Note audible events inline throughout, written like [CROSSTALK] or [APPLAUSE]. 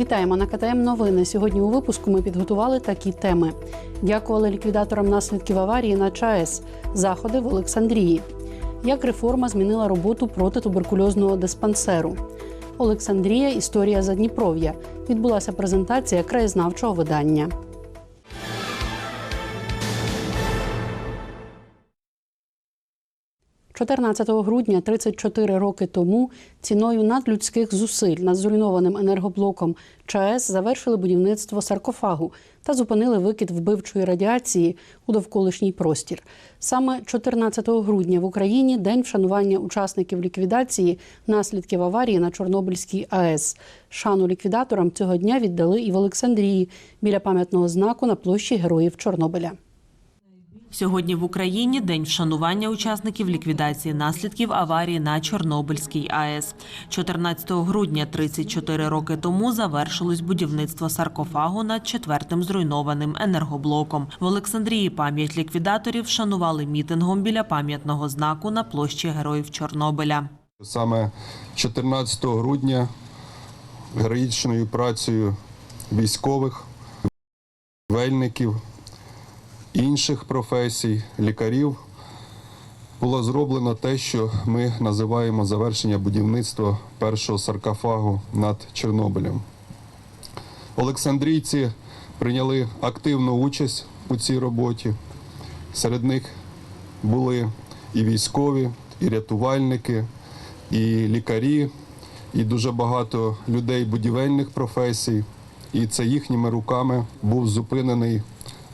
Вітаємо на КТМ Новини. Сьогодні у випуску ми підготували такі теми: дякували ліквідаторам наслідків аварії на ЧАЕС, заходи в Олександрії. Як реформа змінила роботу проти туберкульозного диспансеру? Олександрія Історія Задніпров'я. Відбулася презентація краєзнавчого видання. – 14 грудня 34 роки тому ціною надлюдських зусиль над зруйнованим енергоблоком ЧАЕС завершили будівництво саркофагу та зупинили викид вбивчої радіації у довколишній простір. Саме 14 грудня в Україні день вшанування учасників ліквідації наслідків аварії на Чорнобильській АЕС. Шану ліквідаторам цього дня віддали і в Олександрії біля пам'ятного знаку на площі Героїв Чорнобиля. Сьогодні в Україні день вшанування учасників ліквідації наслідків аварії на Чорнобильській АЕС. 14 грудня 34 роки тому завершилось будівництво саркофагу над четвертим зруйнованим енергоблоком. В Олександрії пам'ять ліквідаторів вшанували мітингом біля пам'ятного знаку на площі Героїв Чорнобиля. Саме 14 грудня героїчною працею військових, вельників, інших професій, лікарів було зроблено те, що ми називаємо завершення будівництва першого саркофагу над Чорнобилем. Олександрійці прийняли активну участь у цій роботі. Серед них були і військові, і рятувальники, і лікарі, і дуже багато людей будівельних професій. І це їхніми руками був зупинений,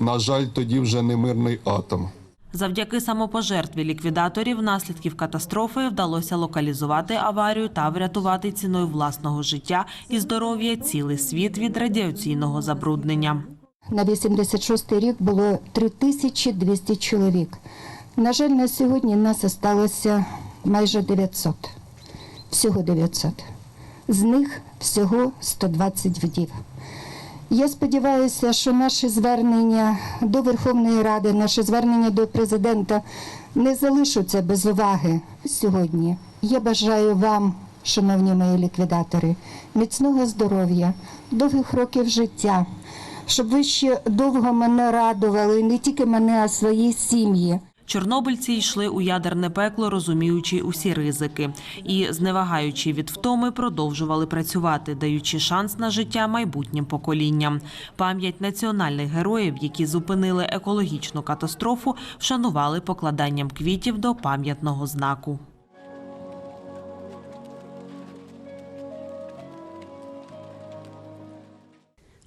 на жаль, тоді вже немирний атом. Завдяки самопожертві ліквідаторів наслідків катастрофи вдалося локалізувати аварію та врятувати ціною власного життя і здоров'я цілий світ від радіаційного забруднення. На 86 рік було 3200 чоловік. На жаль, на сьогодні нас осталося майже 900. Всього 900. З них всього 120 вдів. Я сподіваюся, що наше звернення до Верховної Ради, наше звернення до президента не залишаться без уваги сьогодні. Я бажаю вам, шановні мої ліквідатори, міцного здоров'я, довгих років життя, щоб ви ще довго мене радували, не тільки мене, а свої сім'ї. Чорнобильці йшли у ядерне пекло, розуміючи усі ризики, і, зневагаючи від втоми, продовжували працювати, даючи шанс на життя майбутнім поколінням. Пам'ять національних героїв, які зупинили екологічну катастрофу, вшанували покладанням квітів до пам'ятного знаку.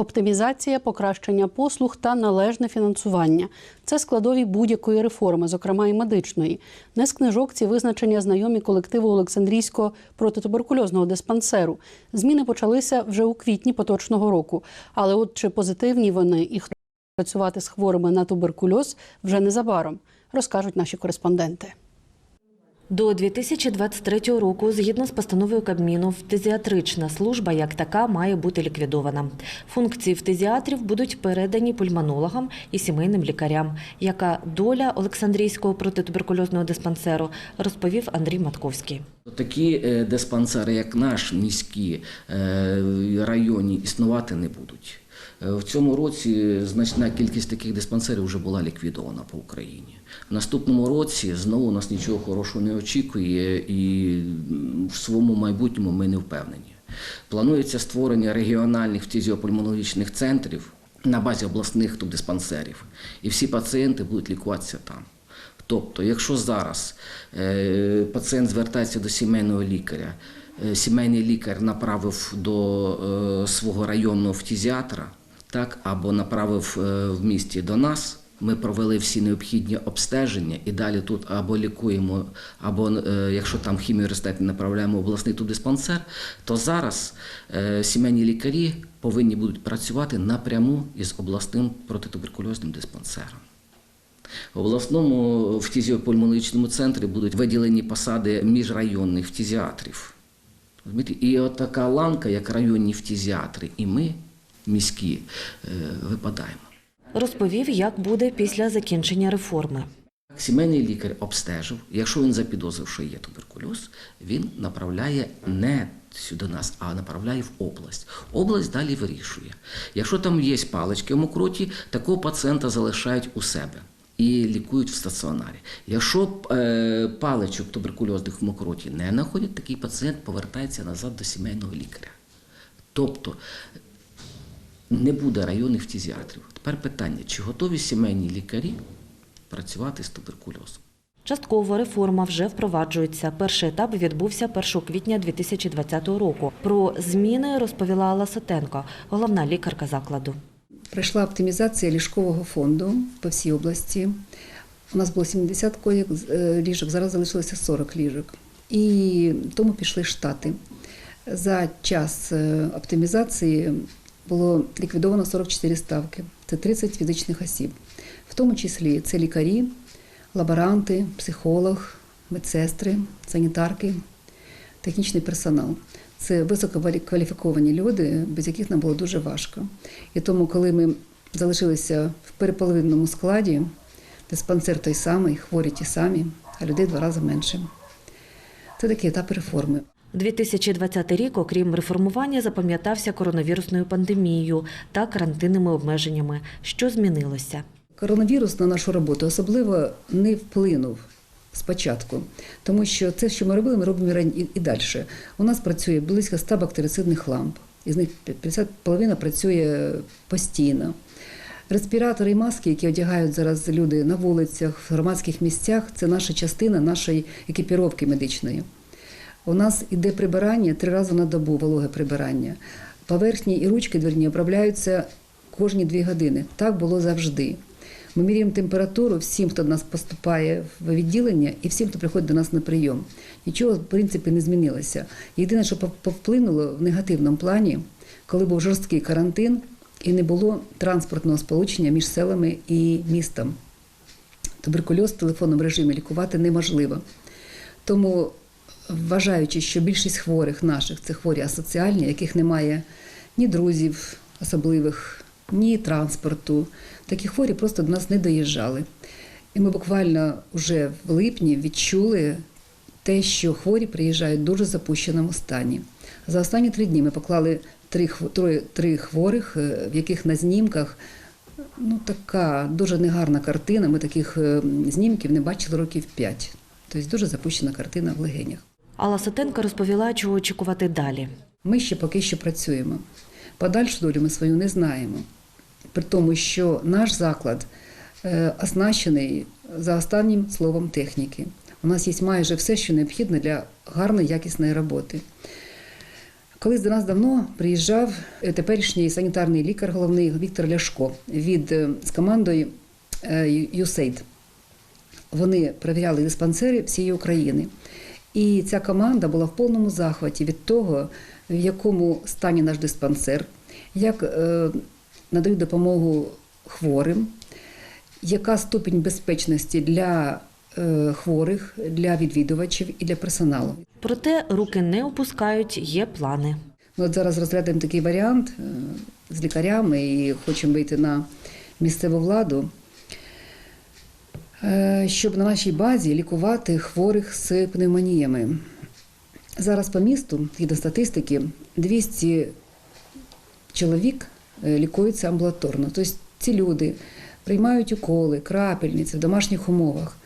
Оптимізація, покращення послуг та належне фінансування це складові будь-якої реформи, зокрема і медичної. Не з книжок ці визначення знайомі колективу Олександрійського протитуберкульозного диспансеру. Зміни почалися вже у квітні поточного року. Але от чи позитивні вони і хто працювати з хворими на туберкульоз вже незабаром, розкажуть наші кореспонденти. До 2023 року, згідно з постановою Кабміну, фтизіатрична служба як така має бути ліквідована. Функції фтизіатрів будуть передані пульмонологам і сімейним лікарям. Яка доля Олександрійського протитуберкульозного диспансеру, розповів Андрій Матковський. Такі е, диспансери, як наш міські е, районні, існувати не будуть. Е, В цьому році значна кількість таких диспансерів вже була ліквідована по Україні. В наступному році знову нас нічого хорошого не очікує, і в своєму майбутньому ми не впевнені. Планується створення регіональних фтизіопульмонологічних центрів на базі обласних тубдиспансерів, і всі пацієнти будуть лікуватися там. Тобто, якщо зараз е, пацієнт звертається до сімейного лікаря, е, сімейний лікар направив до свого районного фтизіатра, так, або направив е, в місті до нас. Ми провели всі необхідні обстеження і далі тут або лікуємо, або е, якщо там хіміорестет направляємо в обласний тубдиспансер, то зараз е, сімейні лікарі повинні будуть працювати напряму із обласним протитуберкульозним диспансером. В обласному фтизіопульмонологічному центрі будуть виділені посади міжрайонних. Розумієте? І от така ланка, як районні фтизіатри, і ми, міські, е, випадаємо. Розповів, як буде після закінчення реформи. Сімейний лікар обстежив, якщо він запідозрив, що є туберкульоз, він направляє не сюди нас, а направляє в область. Область далі вирішує. Якщо там є палички в мокроті, такого пацієнта залишають у себе. І лікують в стаціонарі. Якщо е, паличок туберкульозних в мокроті не знаходять, такий пацієнт повертається назад до сімейного лікаря. Тобто не буде районних фтизіатрів. Тепер питання, чи готові сімейні лікарі працювати з туберкульозом? Частково реформа вже впроваджується. Перший етап відбувся 1 квітня 2020 року. Про зміни розповіла Алла Сотенко, головна лікарка закладу. Пройшла оптимізація ліжкового фонду по всій області. У нас було 70 коїк е, ліжок, зараз залишилося 40 ліжок. І тому пішли штати. За час е, оптимізації було ліквідовано 44 ставки. Це 30 фізичних осіб. В тому числі це лікарі, лаборанти, психолог, медсестри, санітарки, технічний персонал. Це висококваліфіковані люди, без яких нам було дуже важко. І тому, коли ми залишилися в переполовинному складі, диспансер той самий, хворі ті самі, а людей два рази менше. Це такий етап реформи. 2020 рік, окрім реформування, запам'ятався коронавірусною пандемією та карантинними обмеженнями. Що змінилося? Коронавірус на нашу роботу особливо не вплинув спочатку, тому що це, що ми робили, ми робимо і і, далі. У нас працює близько 100 бактерицидних ламп, із них 50 половина працює постійно. Респіратори і маски, які одягають зараз люди на вулицях, в громадських місцях, це наша частина нашої екіпіровки медичної. У нас іде прибирання три рази на добу, вологе прибирання. Поверхні і ручки дверні обробляються кожні дві години. Так було завжди. Ми міряємо температуру всім, хто до нас поступає в відділення, і всім, хто приходить до нас на прийом. Нічого, в принципі, не змінилося. Єдине, що пов- повплинуло в негативному плані, коли був жорсткий карантин і не було транспортного сполучення між селами і містом. Туберкульоз в телефонному режимі лікувати неможливо. Тому, вважаючи, що більшість хворих наших це хворі асоціальні, яких немає ні друзів особливих, ні транспорту, такі хворі просто до нас не доїжджали. І ми буквально вже в липні відчули те, що хворі приїжджають в дуже запущеному стані. За останні три дні ми поклали три, троє, три хворих, е, в яких на знімках ну, така дуже негарна картина. Ми таких е, знімків не бачили років п'ять. Тобто дуже запущена картина в легенях. Алла Сотенко розповіла, чого очікувати далі. Ми ще поки що працюємо. Подальшу долю ми свою не знаємо. При тому, що наш заклад е, оснащений за останнім словом техніки. У нас є майже все, що необхідно для гарної, якісної роботи. Колись до нас давно приїжджав е, теперішній санітарний лікар головний Віктор Ляшко від, е, з командою USAID. Вони перевіряли диспансери всієї України. І ця команда була в повному захваті від того, в якому стані наш диспансер, як е, надають допомогу хворим, яка ступінь безпечності для е, хворих, для відвідувачів і для персоналу. Проте руки не опускають, є плани. Ми от зараз розглядаємо такий варіант е, з лікарями і хочемо вийти на місцеву владу, щоб на нашій базі лікувати хворих з пневмоніями. Зараз по місту, згідно статистики, 200 чоловік е, лікуються амбулаторно. Тобто ці люди приймають уколи, крапельниці в домашніх умовах.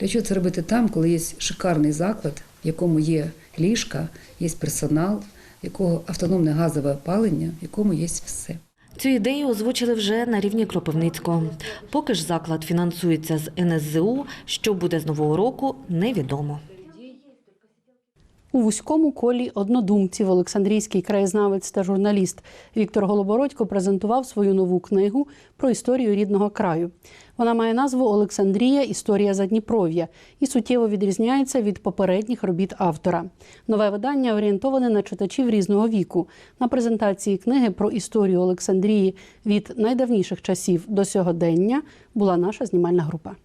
Для чого це робити там, коли є шикарний заклад, в якому є ліжка, є персонал, в якого автономне газове опалення, в якому є все. Цю ідею озвучили вже на рівні Кропивницького. Поки ж заклад фінансується з НСЗУ, що буде з нового року, невідомо. У вузькому колі однодумців Олександрійський краєзнавець та журналіст Віктор Голобородько презентував свою нову книгу про історію рідного краю. Вона має назву Олександрія Історія Задніпров'я і суттєво відрізняється від попередніх робіт автора. Нове видання орієнтоване на читачів різного віку. На презентації книги про історію Олександрії від найдавніших часів до сьогодення була наша знімальна група.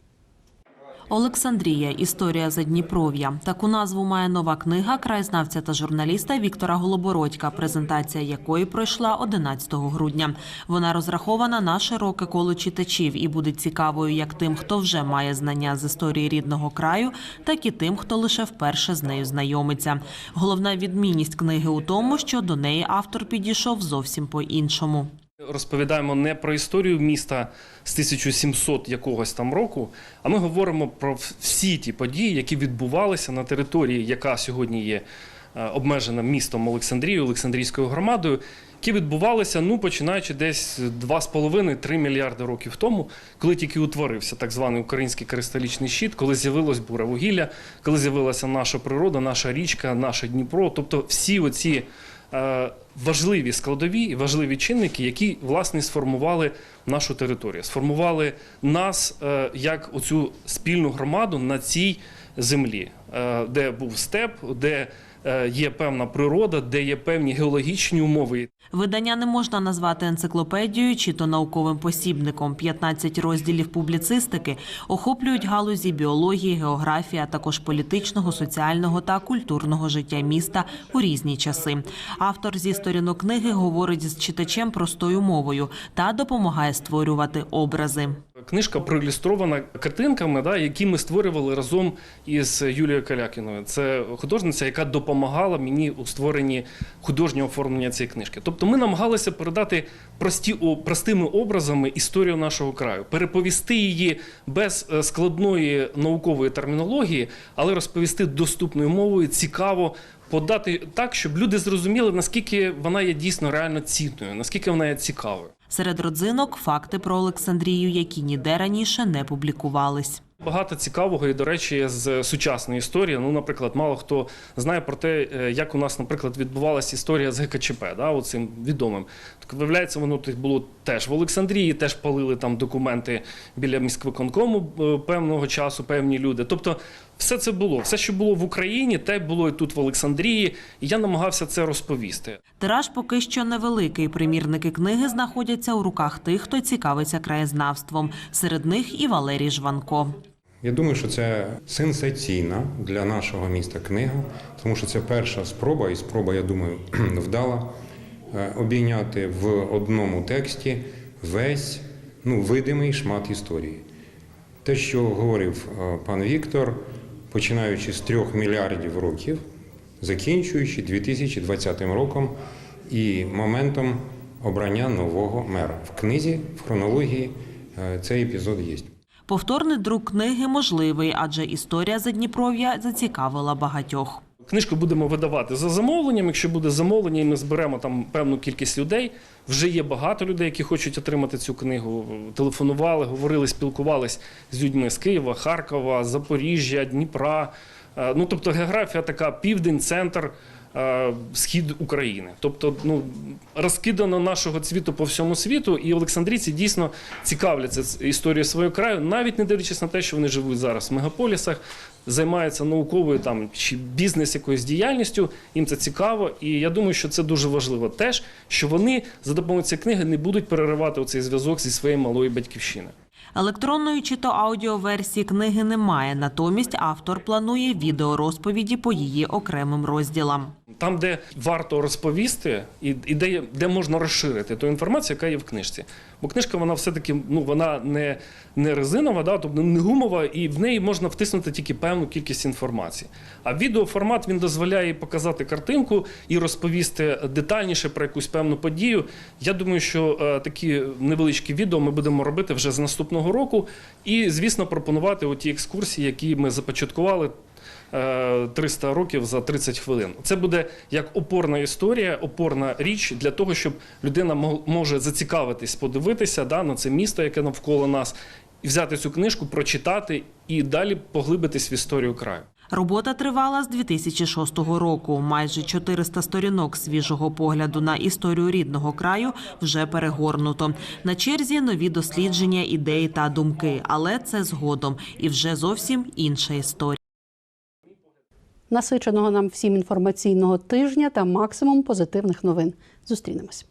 Олександрія. Історія Задніпров'я. Таку назву має нова книга краєзнавця та журналіста Віктора Голобородька, презентація якої пройшла 11 грудня. Вона розрахована на широке коло читачів і буде цікавою як тим, хто вже має знання з історії рідного краю, так і тим, хто лише вперше з нею знайомиться. Головна відмінність книги у тому, що до неї автор підійшов зовсім по-іншому. Розповідаємо не про історію міста з 1700 якогось там року, а ми говоримо про всі ті події, які відбувалися на території, яка сьогодні є е, обмежена містом Олександрією, Олександрійською громадою, які відбувалися, ну починаючи десь 2,5-3 мільярди років тому, коли тільки утворився так званий український кристалічний щит, коли з'явилось буровугілля, коли з'явилася наша природа, наша річка, наше Дніпро, тобто всі оці важливі складові і важливі чинники, які власне сформували нашу територію, сформували нас е, як оцю спільну громаду на цій землі, е, де був степ, де е, є певна природа, де є певні геологічні умови. Видання не можна назвати енциклопедією чи то науковим посібником. 15 розділів публіцистики охоплюють галузі біології, географії, а також політичного, соціального та культурного життя міста у різні часи. Автор зі сторінок книги говорить з читачем простою мовою та допомагає створювати образи. Книжка проілюстрована картинками, да, які ми створювали разом із Юлією Калякіною. Це художниця, яка допомагала мені у створенні художнього оформлення цієї книжки. Тобто ми намагалися передати прості, простими образами історію нашого краю, переповісти її без е, складної наукової термінології, але розповісти доступною мовою, цікаво. Подати так, щоб люди зрозуміли, наскільки вона є дійсно реально цінною, наскільки вона є цікавою. Серед родзинок факти про Олександрію, які ніде раніше не публікувались. Багато цікавого і, до речі, з сучасної історії. Ну, наприклад, мало хто знає про те, е, як у нас, наприклад, відбувалася історія з ГКЧП, да, оцим відомим. Так виявляється, воно тут було теж в Олександрії, теж палили там документи біля міськвиконкому е, певного часу, певні люди. Тобто, все це було, все, що було в Україні, те було і тут в Олександрії. І я намагався це розповісти. Тираж поки що невеликий. Примірники книги знаходяться у руках тих, хто цікавиться краєзнавством. Серед них і Валерій Жванко. Я думаю, що це сенсаційна для нашого міста книга, тому що це перша спроба, і спроба, я думаю, [CLEARS THROAT] вдала е, обійняти в одному тексті весь ну, видимий шмат історії. Те, що говорив е, пан Віктор, починаючи з трьох мільярдів років, закінчуючи 2020 роком і моментом обрання нового мера. В книзі, в хронології е, цей епізод є. Повторний друк книги можливий, адже історія Задніпров'я зацікавила багатьох. Книжку будемо видавати за замовленням. Якщо буде замовлення, і ми зберемо там певну кількість людей. Вже є багато людей, які хочуть отримати цю книгу. Телефонували, говорили, спілкувались з людьми з Києва, Харкова, Запоріжжя, Дніпра. Е, Ну тобто географія така південь, центр. е, Схід України, тобто ну розкидано нашого цвіту по всьому світу, і Олександрійці дійсно цікавляться історією свого краю, навіть не дивлячись на те, що вони живуть зараз в мегаполісах, займаються науковою там чи бізнес якоюсь діяльністю. Їм це цікаво, і я думаю, що це дуже важливо теж, що вони за допомогою цієї книги не будуть переривати оцей зв'язок зі своєю малою батьківщиною. Електронної чи то аудіоверсії книги немає. Натомість автор планує відеорозповіді по її окремим розділам. Там, де варто розповісти, і, і де, де можна розширити ту інформацію, яка є в книжці. Бо книжка вона все-таки ну, вона не, не резинова, да, тобто не гумова, і в неї можна втиснути тільки певну кількість інформації. А відеоформат він дозволяє показати картинку і розповісти детальніше про якусь певну подію. Я думаю, що е, такі невеличкі відео ми будемо робити вже з наступного року. І, звісно, пропонувати оті екскурсії, які ми започаткували. Е, 300 років за 30 хвилин. Це буде як опорна історія, опорна річ для того, щоб людина може зацікавитись, подивитися да, на це місто, яке навколо нас, і взяти цю книжку, прочитати і далі поглибитись в історію краю. Робота тривала з 2006 року. Майже 400 сторінок свіжого погляду на історію рідного краю вже перегорнуто. На черзі нові дослідження, ідеї та думки, але це згодом і вже зовсім інша історія. Насиченого нам всім інформаційного тижня та максимум позитивних новин. Зустрінемось.